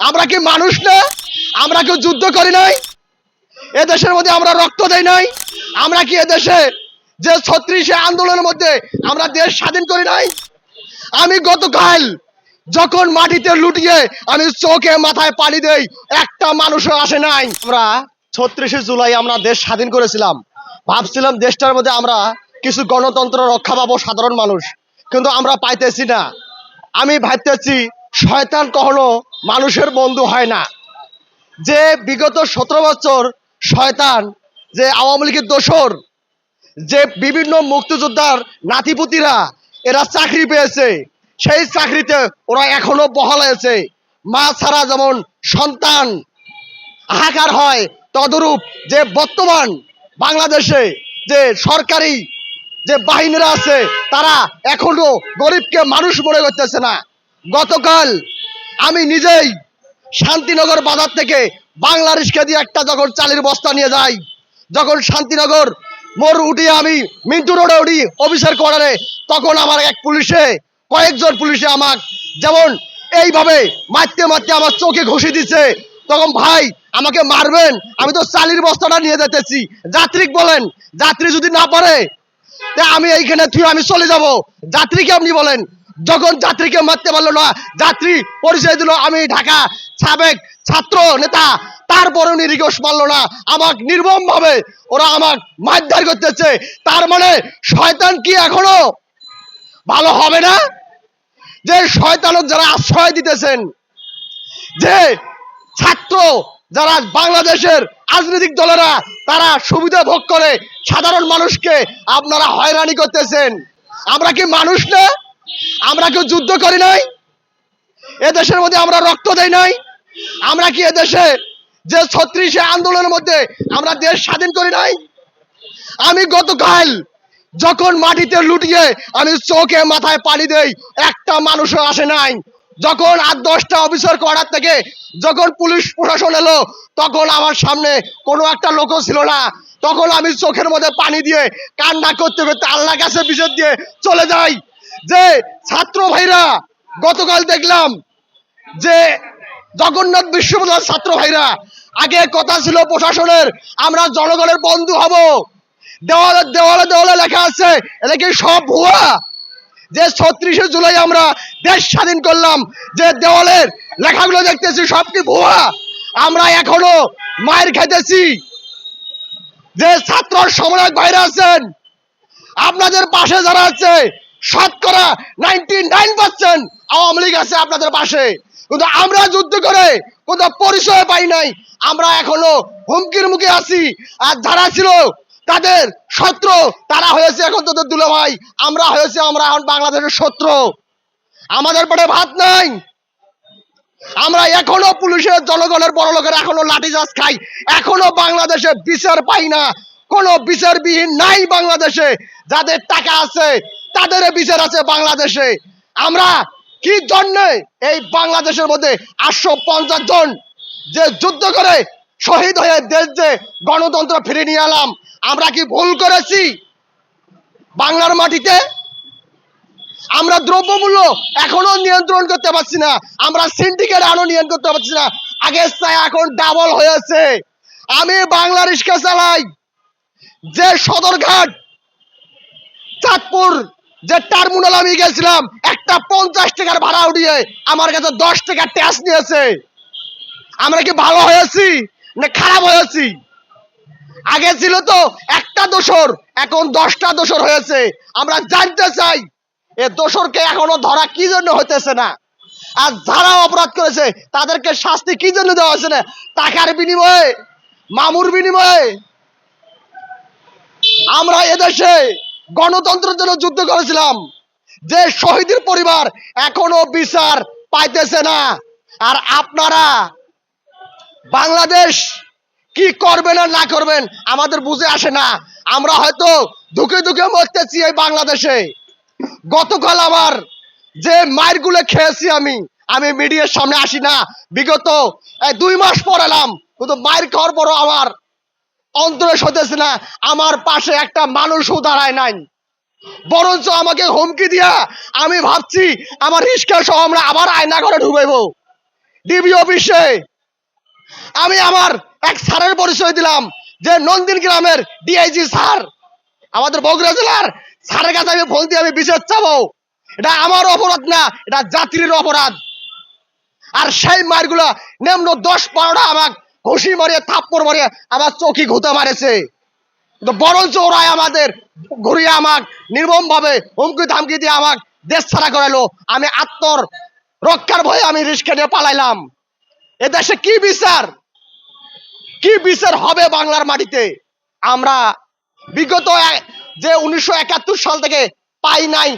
আমরা কি মানুষ না? আমরা কেউ যুদ্ধ করি নাই? এ দেশের মধ্যে আমরা রক্ত দেই নাই? আমরা কি এদেশে যে ছত্রিশে আন্দোলনের মধ্যে আমরা দেশ স্বাধীন করি নাই? আমি গতকাল যখন মাটিতে লুটিয়ে আমি চোখে মাথায় পানি দেই, একটা মানুষও আসে নাই। আমরা ছত্রিশে জুলাই আমরা দেশ স্বাধীন করেছিলাম। ভাবছিলাম দেশটার মধ্যে আমরা কিছু গণতন্ত্র রক্ষা পাবো সাধারণ মানুষ। কিন্তু আমরা পাইতেছি না। আমি ভাবতেছি শয়তান কখনো মানুষের বন্ধু হয় না। যে বিগত সতেরো বছর শয়তান, যে আওয়ামী লীগের দোসর, যে বিভিন্ন মুক্তিযোদ্ধার নাতিপুতিরা, এরা চাকরি পেয়েছে। সেই চাকরিতে ওরা এখনও বহাল আছে। মা ছাড়া যেমন সন্তান হাহাকার হয়, তদরূপ যে বর্তমান বাংলাদেশে যে সরকারি যে বাহিনীরা আছে, তারা এখনও গরিবকে মানুষ মনে করতেছে না। গতকাল আমি নিজেই শান্তিনগর বাজার থেকে বাংলাদেশকে দিয়ে একটা যখন চালের বস্তা নিয়ে যাই, যখন শান্তিনগর মোর উঠিয়ে আমি মিন্টু রোডে উঠি অফিসার কোয়ার্টারে তখন আমার এক পুলিশে, কয়েকজন পুলিশে আমাক যেমন এইভাবে মারতে মারতে আমার চোখে ঘষে দিচ্ছে তখন ভাই আমাকে মারবেন, আমি তো চালির বস্তাটা নিয়ে যেতেছি। যাত্রীক বলেন, যাত্রী যদি না পারে আমি এইখানে থুয়ে আমি চলে যাব। যাত্রীকে আপনি বলেন যখন যাত্রীকে মারতে পারল না, যাত্রী পরিচয় দিল, আমি ঢাকা সাবেক ছাত্র নেতা। তারপরে উনি রিকোয়েস্ট মারলো না। আমাক নির্মম ভাবে ওরা আমাক মারধর করতেছে। তার মানে শয়তান কি এখনও? ভালো হবে না? যে শয়তানক যারা আশ্রয় দিতেছেন, যে ছাত্র যারা বাংলাদেশের রাজনৈতিক দলেরা, তারা সুবিধা ভোগ করে সাধারণ মানুষকে আপনারা হয়রানি করতেছেন। আমরা কি মানুষ না? আমরা কেউ যুদ্ধ করি নাই। এ দেশের মধ্যে আমরা রক্ত দেই নাই। আমরা কি এদেশে যে ছত্রিশে আন্দোলনের মধ্যে আমরা দেশ স্বাধীন করি নাই? আমি গতকাল যখন মাটিতে লুটিয়ে আমি চোখে মাথায় পানি দেই, একটা মানুষও আসে নাই। যখন আট দশটা অফিসার কোয়ার্টার থেকে যখন পুলিশ প্রশাসন এলো, তখন আমার সামনে কোনো একটা লোকও ছিল না। তখন আমি চোখের মধ্যে পানি দিয়ে কান্না করতে করতে আল্লাহ কাছে বিচার দিয়ে চলে যাই। যে ছাত্র ভাইরা গতকাল দেখলাম যে জগন্নাথ বিশ্ববিদ্যালয়ের ছাত্র ভাইরা, আগে কথা ছিল প্রশাসনের, আমরা জনগণের বন্ধু হব। দেওয়ালে দেওয়ালে দেওয়ালে লেখা আছে, এটা কি সব ভুয়া? যে ছত্রিশে জুলাই আমরা দেশ স্বাধীন করলাম, যে দেওয়ালের লেখাগুলো দেখতেছি, সব কি ভুয়া? আমরা এখনও মায়ের খাইতেছি। যে ছাত্র সমন্বয়ক ভাইরা আছেন, আপনাদের পাশে যারা আছে শতকরা ninety nine percent Awami League আছে আপনাদের পাশে। কিন্তু আমরা যুদ্ধ করে কোনো পরিচয় পাই নাই। আমরা এখনও হুমকির মুখে আছি। আর যারা ছিল, তাদের শত্রু, তারা হয়েছে এখন তোদের দুলে ভাই আমরা হয়েছে, আমরা এখন বাংলাদেশের শত্রু। আমাদের পেটে ভাত নাই। আমরা এখনও পুলিশের, জনগণের বড় লোকের এখনও লাঠিচার্জ খাই। এখনও বাংলাদেশে বিচার পাই না। কোনো বিচারবিহীন নাই বাংলাদেশে। যাদের টাকা আছে তাদের বিচার আছে বাংলাদেশে। আমরা কি জন্যে এই বাংলাদেশের মধ্যে আটশো পঞ্চাশ জন যে যুদ্ধ করে শহীদ হয়ে দেশ যে গণতন্ত্র ফিরে নিয়ে এলাম, আমরা কি ভুল করেছি? বাংলার মাটিতে আমরা দ্রব্যমূল্য এখনও নিয়ন্ত্রণ করতে পারছি না। আমরা সিন্ডিকেট আরও নিয়ন্ত্রণ করতে পারছি না। আগের চেয়ে এখন ডাবল হয়েছে। আমি বাংলা রিক্সা চালাই। যে সদরঘাট, চাঁদপুর যে টার্মিনাল আমি গেছিলাম, একটা পঞ্চাশ টাকার ভাড়া উঠিয়ে আমার কাছে দশ টাকা ট্যাক্স নিয়েছে। আমরা কি ভালো হয়েছি না খারাপ হয়েছি? আগে ছিল তো একটা দোসর, এখন দশটা দোসর হয়েছে। আমরা জানতে চাই, এ দোসরকে এখনও ধরা কি জন্য হইতেছে না? আর যারা অপরাধ করেছে, তাদেরকে শাস্তি কি জন্য দেওয়া হয়েছে না? টাকার বিনিময়ে, মামুর বিনিময়ে। আমরা এদেশে গণতন্ত্রের জন্য যুদ্ধ করেছিলাম। যে শহীদের পরিবার এখনও বিচার পাইতেছে না। আর আপনারা বাংলাদেশ কি করবেন আর না করবেন আমাদের বুঝে আসে না। আমরা হয়তো ধুকে ধুকে মরতেছি এই বাংলাদেশে। গতকাল আমার যে মায়েরগুলো খেয়েছি আমি আমি মিডিয়ার সামনে আসি না। বিগত দুই মাস পর এলাম। কিন্তু মায়ের খাওয়ার পরও আমার অন্তরে সতেছে না, আমার পাশে একটা মানুষও দাঁড়ায় নাই। বরঞ্চ আমাকে হুমকি দিয়া আমি ভাবছি, আমার রিস্কা সহ আমরা আবার আয়না ঘরে ঢুকাইবো। ডিবি অফিসে আমি আমার এক স্যারের পরিচয় দিলাম, যে নন্দিন গ্রামের ডিআইজি স্যার। আমাদের বগুড়া জেলার স্যারের কাছে আমি ফোন দিয়ে আমি বিচার চাবো। এটা আমার অপরাধ না, এটা যাত্রীর অপরাধ। আর সেই মারগুলা নিম্ন দশ বারোটা আমাক ঘুষি মারিয়ে, থাপ্পড় মারিয়ে আমার চোখি ঘুতে মারেছে। বরঞ্চ ওরাই আমাদের ঘুরিয়ে আমাক নির্মম ভাবে হুমকি ধামকি দিয়ে আমাক দেশ ছাড়া করাইলো আমি আত্মর রক্ষার ভয়ে আমি রিস্কে নিয়ে পালাইলাম। এ দেশে কি বিচার? কি বিচার হবে বাংলার মাটিতে? আমরা বিগত যে উনিশশো একাত্তর সাল থেকে পাই নাই